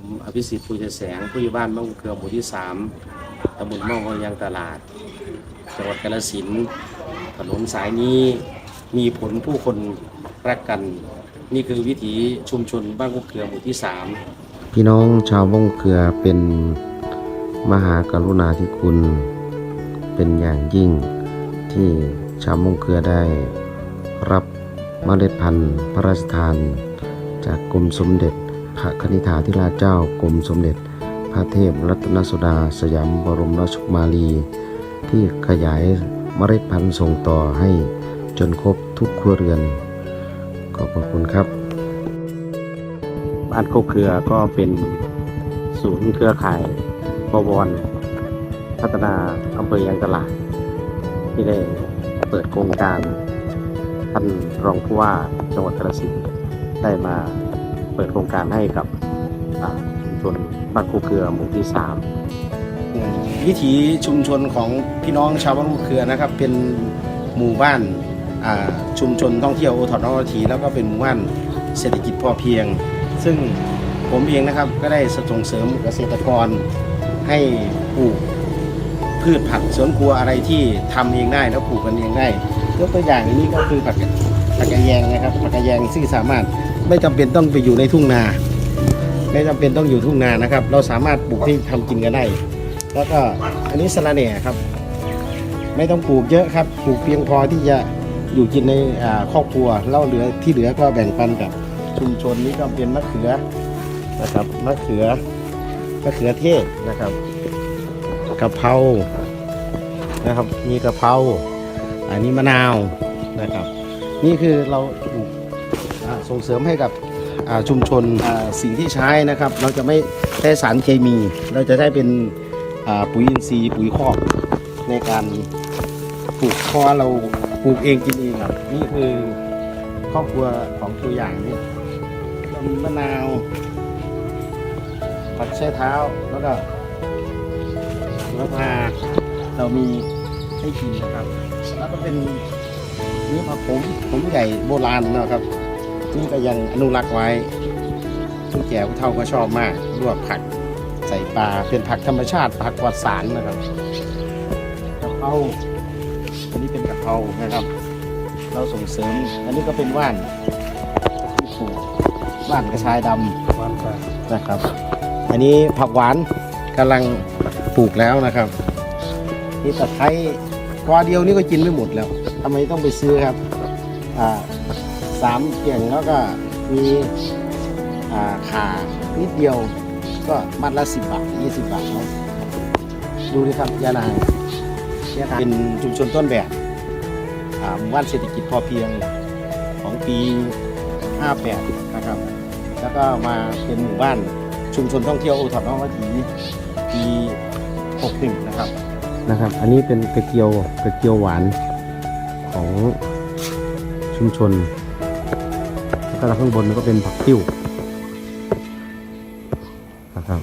ผมอภิสิทธิ์ปุยแสงผู้ใหญ่บ้านบ้านเครือหมู่ที่สามตำบลม่องยางตลาด จังหวัดกาฬสินธุ์ถนนสายนี้มีผลผู้คนรักกัน นี่คือวิถีชุมชนบ้านกุกเครือหมู่ที่สามพี่น้องชาววงเครือเป็นมหากรุณาธิคุณ เป็นอย่างยิ่งที่ชาววงเครือได้ รับเมล็ดพันธุ์พระราชทาน จากกรมสมเด็จ พระคณิษฐาธิราชเจ้ากรมสมเด็จ พระเทพรัตนสุดา สยามบรมราชกุมารี ที่ขยายเมล็ดพันธุ์ส่งต่อให้จนครบทุกครัวเรือน ขอบพระคุณครับ บ้านโคกเครือก็เป็นศูนย์เครือข่ายบวรพัฒนาอำเภอยางตลาด ที่ได้เปิดโครงการท่านรองผู้ว่าจังหวัดกาฬสินได้มา เปิดโครงการให้กับชุมชนบ้านคกเครือหมู่ที่สามวิถีชุมชนของพี่น้องชาวบ้านคกเครือนะครับ เป็นหมู่บ้านชุมชนท่องเที่ยวโอทอดนอทีแล้วก็เป็นหมู่บ้านเศรษฐกิจพอเพียง ซึ่งผมเองนะครับก็ได้ส่งเสริมเกษตรกรให้ปลูกพืชผักสวนครัวอะไรที่ทำเองได้แล้วปลูกกันเองได้ยกตัวอย่างอย่างนี้ก็คือผักผักกระแยงนะครับผักกระแยงซึ่งสามารถ ไม่จำเป็นต้องไปอยู่ในทุ่งนา ไม่จำเป็นต้องอยู่ทุ่งนานะครับ เราสามารถปลูกที่ทำกินกันได้ แล้วก็อันนี้สะระแหน่ครับ ไม่ต้องปลูกเยอะครับ ปลูกเพียงพอที่จะอยู่กินในครอบครัวแล้วเหลือที่เหลือก็แบ่งปันกับชุมชนนี้ก็เป็นมะเขือนะครับมะเขือมะเขือเทศนะครับกะเพรานะครับ มีกะเพราอันนี้มะนาวนะครับ นี่คือเราปลูกอ่า ส่งเสริมให้กับชุมชนสิ่งที่ใช้นะครับ เราจะไม่ใช้สารเคมี เราจะใช้เป็นปุ๋ยอินทรีย์ปุ๋ยคอกในการปลูกพราะว่าเราปลูกเองกินเองครับนี่คือครอบครัวของตัวอย่างนี่เรามีมะนาวผักแช่เท้าแล้วก็แล้วพาเรามีให้กินนะครับ แล้วก็เป็นเนื้อผักผมผมใหญ่โบราณนะครับ นี่ก็ยังอนุรักษ์ไว้ผู้แก่ผู้เฒ่าก็ชอบมากลวกผักใส่ปลาเป็นผักธรรมชาติผักปลอดสารนะครับกะเพราอันนี้เป็นกะเพรานะครับ เราส่งเสริม อันนี้ก็เป็นว่านที่ปลูกว่านกระชายดำนะครับ อันนี้ผักหวานกำลังปลูกแล้วนะครับนี่ตะไคร้กอเดียวนี่ก็กินไม่หมดแล้วทำไมต้องไปซื้อครับอ่า สามเกี่ยงแล้วก็มีาขานิดเดียวก็มัดละสิบบาทยี่สิบบาทเนาะดูดิครับยานางยานางเป็นชุมชนต้นแบบหมู่บ้านเศรษฐกิจพอเพียงของปี 58 นะครับ แล้วก็มาเป็นหมู่บ้านชุมชนท่องเที่ยวโอท็อปน้องวัดถีปี 61 นะครับนะครับ อันนี้เป็นกระเจียวกระเจียวหวานของชุมชน แล้วก็ข้างบนก็เป็นผักติ้วนะครับ